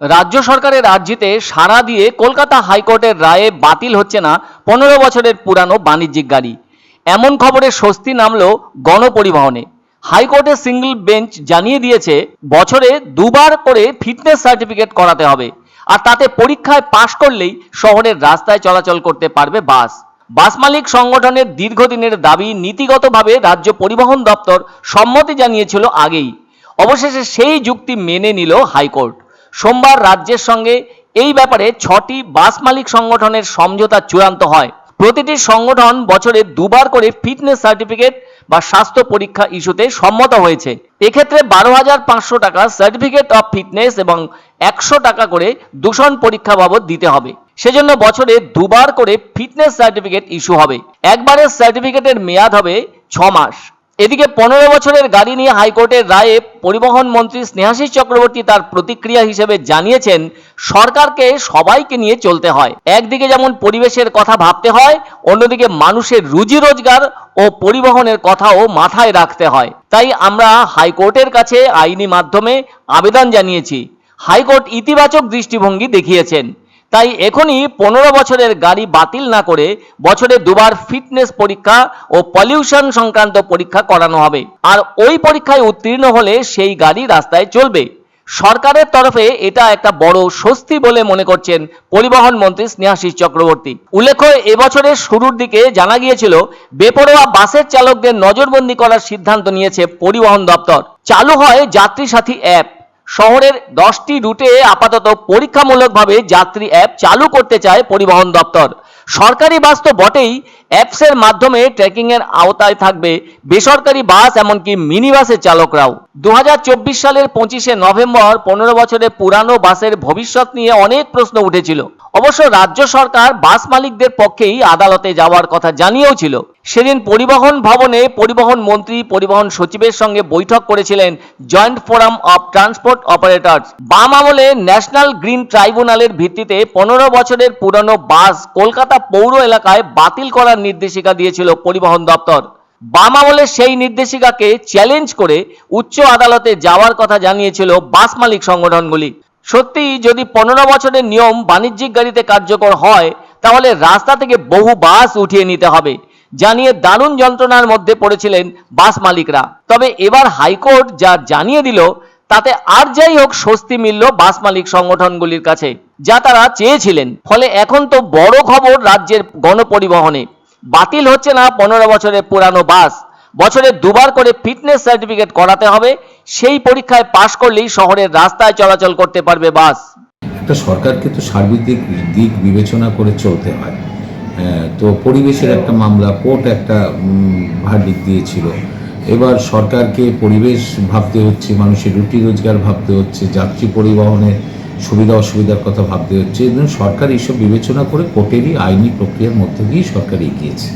রাজ্য সরকারের আর্জিতে সাড়া দিয়ে কলকাতা হাইকোর্টের রায়ে বাতিল হচ্ছে না পনেরো বছরের পুরানো বাণিজ্যিক গাড়ি। এমন খবরে স্বস্তি নামল গণপরিবহনে। হাইকোর্টের সিঙ্গল বেঞ্চ জানিয়ে দিয়েছে, বছরে দুবার করে ফিটনেস সার্টিফিকেট করাতে হবে। আর তাতে পরীক্ষায় পাশ করলেই শহরের রাস্তায় চলাচল করতে পারবে বাস। বাস মালিক সংগঠনের দীর্ঘদিনের দাবি নীতিগতভাবে রাজ্য পরিবহন দপ্তর সম্মতি জানিয়েছিল আগেই। অবশেষে সেই যুক্তি মেনে নিল হাইকোর্ট। সোমবার রাজ্যের সঙ্গে এই ব্যাপারে ছটি বাস মালিক সংগঠনের সমঝোতা চূড়ান্ত হয়। প্রতিটি সংগঠন বছরে দুবার করে ফিটনেস সার্টিফিকেট বা স্বাস্থ্য পরীক্ষা ইস্যুতে সম্মত হয়েছে। এক্ষেত্রে বারো হাজার পাঁচশো টাকা সার্টিফিকেট অফ ফিটনেস এবং একশো টাকা করে দূষণ পরীক্ষা বাবদ দিতে হবে। সেজন্য বছরে দুবার করে ফিটনেস সার্টিফিকেট ইস্যু হবে। একবারের সার্টিফিকেটের মেয়াদ হবে ছ মাস। এদিকে পনেরো বছরের গাড়ি নিয়ে হাইকোর্টের রায়ে পরিবহন মন্ত্রী স্নেহাশিস চক্রবর্তী তার প্রতিক্রিয়া হিসেবে জানিয়েছেন, সরকারকে সবাইকে নিয়ে চলতে হয়। একদিকে যেমন পরিবেশের কথা ভাবতে হয়, অন্যদিকে মানুষের রুজি রোজগার ও পরিবহনের কথাও মাথায় রাখতে হয়। তাই আমরা হাইকোর্টের কাছে আইনি মাধ্যমে আবেদন জানিয়েছি। হাইকোর্ট ইতিবাচক দৃষ্টিভঙ্গি দেখিয়েছেন। তাই এখনই পনেরো বছরের গাড়ি বাতিল না করে বছরে দুবার ফিটনেস পরীক্ষা ও পলিউশন সংক্রান্ত পরীক্ষা করানো হবে। আর ওই পরীক্ষায় উত্তীর্ণ হলে সেই গাড়ি রাস্তায় চলবে। সরকারের তরফে এটা একটা বড় স্বস্তি বলে মনে করছেন পরিবহন মন্ত্রী স্নেহাশিস চক্রবর্তী। উল্লেখ্য, এবছরের শুরুর দিকে জানা গিয়েছিল, বেপরোয়া বাসের চালকদের নজরবন্দি করার সিদ্ধান্ত নিয়েছে পরিবহন দপ্তর। চালু হয় যাত্রী সাথী অ্যাপ। শহরের দশটি রুটে আপাতত পরীক্ষামূলকভাবে যাত্রী অ্যাপ চালু করতে চায় পরিবহন দপ্তর। সরকারি বাস তো বটেই, অ্যাপসের মাধ্যমে ট্র্যাকিংয়ের আওতায় থাকবে বেসরকারি বাস, এমনকি মিনি বাসের চালকরাও। দু হাজার চব্বিশ সালের পঁচিশে নভেম্বর পনেরো বছরের পুরানো বাসের ভবিষ্যৎ নিয়ে অনেক প্রশ্ন উঠেছিল। অবশ্য রাজ্য সরকার বাস মালিকদের পক্ষেই আদালতে যাওয়ার কথা জানিয়েও ছিল সেদিন পরিবহন ভবনে পরিবহন মন্ত্রী, পরিবহন সচিবের সঙ্গে বৈঠক করেছিলেন joint forum of transport operators. বাম আমলে ন্যাশনাল গ্রিন ট্রাইব্যুনালের ভিত্তিতে পনেরো বছরের পুরনো বাস কলকাতা পৌর এলাকায় বাতিল করার নির্দেশিকা দিয়েছিল পরিবহন দপ্তর। বাম আমলে সেই নির্দেশিকাকে চ্যালেঞ্জ করে উচ্চ আদালতে যাওয়ার কথা জানিয়েছিল বাস মালিক সংগঠনগুলি। সত্যি, যদি পনেরো বছরের নিয়ম বাণিজ্যিক গাড়িতে কার্যকর হয়, তাহলে রাস্তা থেকে বহু বাস উঠিয়ে নিতে হবে, জানিয়ে দারুণ যন্ত্রণার মধ্যে পড়েছিলেন বাস মালিকরা। তবে এবার হাইকোর্ট যা জানিয়ে দিল, তাতে আর যাই হোক স্বস্তি মিলল বাস মালিক সংগঠনগুলির কাছে, যা তারা চেয়েছিলেন। ফলে এখন তো বড় খবর রাজ্যের গণপরিবহনে। বাতিল হচ্ছে না পনেরো বছরের পুরানো বাস। বছরে দুবার করে ফিটনেস সার্টিফিকেট করাতে হবে। সেই পরীক্ষায় পাশ করলেই শহরের রাস্তায় চলাচল করতে পারবে বাস। একটা সরকারকে তো সার্বিক দিক বিবেচনা করে চলতে হ্যাঁ, তো পরিবেশের একটা মামলা কোর্ট একটা ভার্ডিক দিয়েছিল। এবার সরকারকে পরিবেশ ভাবতে হচ্ছে মানুষের রুটি রোজগার ভাবতে হচ্ছে যাত্রী পরিবহনের সুবিধা অসুবিধার কথা ভাবতে হচ্ছে। সরকার এইসব বিবেচনা করে কোর্টেরই আইনি প্রক্রিয়ার মধ্যে দিয়েই সরকার এগিয়েছে।